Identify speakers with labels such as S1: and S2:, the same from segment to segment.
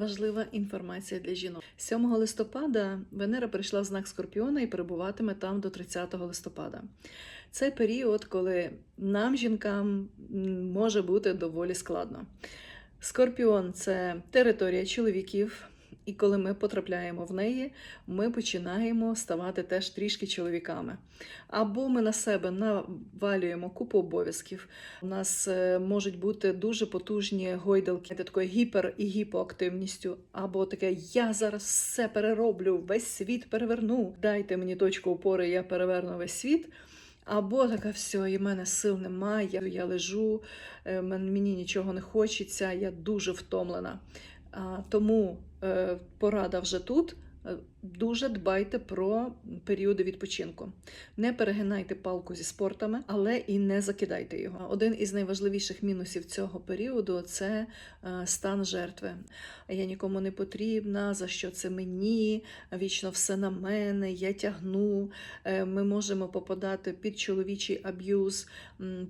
S1: Важлива інформація для жінок. 7 листопада Венера прийшла в знак Скорпіона і перебуватиме там до 30 листопада. Це період, коли нам, жінкам, може бути доволі складно. Скорпіон це територія чоловіків, і коли ми потрапляємо в неї, ми починаємо ставати теж трішки чоловіками. Або ми на себе навалюємо купу обов'язків. У нас е, можуть бути дуже потужні гойдалки такою гіпер і гіпоактивністю, або таке я зараз все перероблю, весь світ переверну. Дайте мені точку опори, я переверну весь світ. Або така все, і в мене сил немає, я, лежу, е, мені нічого не хочеться, я дуже втомлена. Тому е, порада вже тут. Е, Дуже дбайте про періоди відпочинку. Не перегинайте палку зі спортами, але і не закидайте його. Один із найважливіших мінусів цього періоду це е, стан жертви. Я нікому не потрібна, за що це мені, вічно все на мене, я тягну. Е, Ми можемо попадати під чоловічий аб'юз,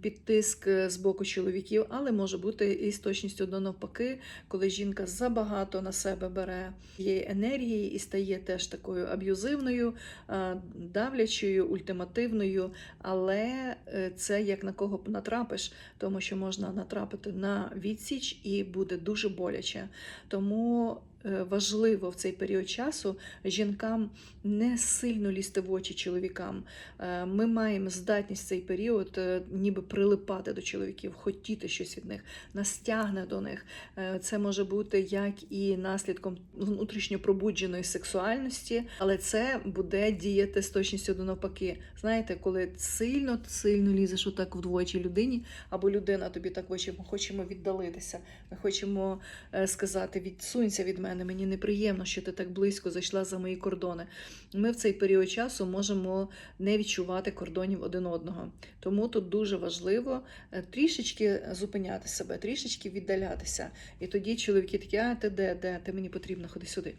S1: під тиск з боку чоловіків, але може бути і з точністю до навпаки, коли жінка забагато на себе бере її енергії і стає теж такою аб'юзивною, е, давлячою, ультимативною. Але е, це як на кого натрапиш, тому що можна натрапити на відсіч і буде дуже боляче. Тому важливо в цей період часу жінкам не сильно лізти в очі чоловікам. Е, Ми маємо здатність в цей період е, ніби прилипати до чоловіків, хотіти щось від них, нас тягне до них. Е, Це може бути як і наслідком внутрішньо пробудженої сексуальності, але це буде діяти з точністю до навпаки. Знаєте, коли сильно сильно лізеш отак в очі людині, або людина тобі так в очі, ми хочемо віддалитися, ми хочемо е, сказати: відсунься від мене, мені неприємно, що ти так близько зайшла за мої кордони. Ми в цей період часу можемо не відчувати кордонів один одного. Тому тут дуже важливо е, трішечки зупиняти себе, трішечки віддалятися. І тоді чоловіки такі, а ти де, де, ти мені потрібно, ходи сюди.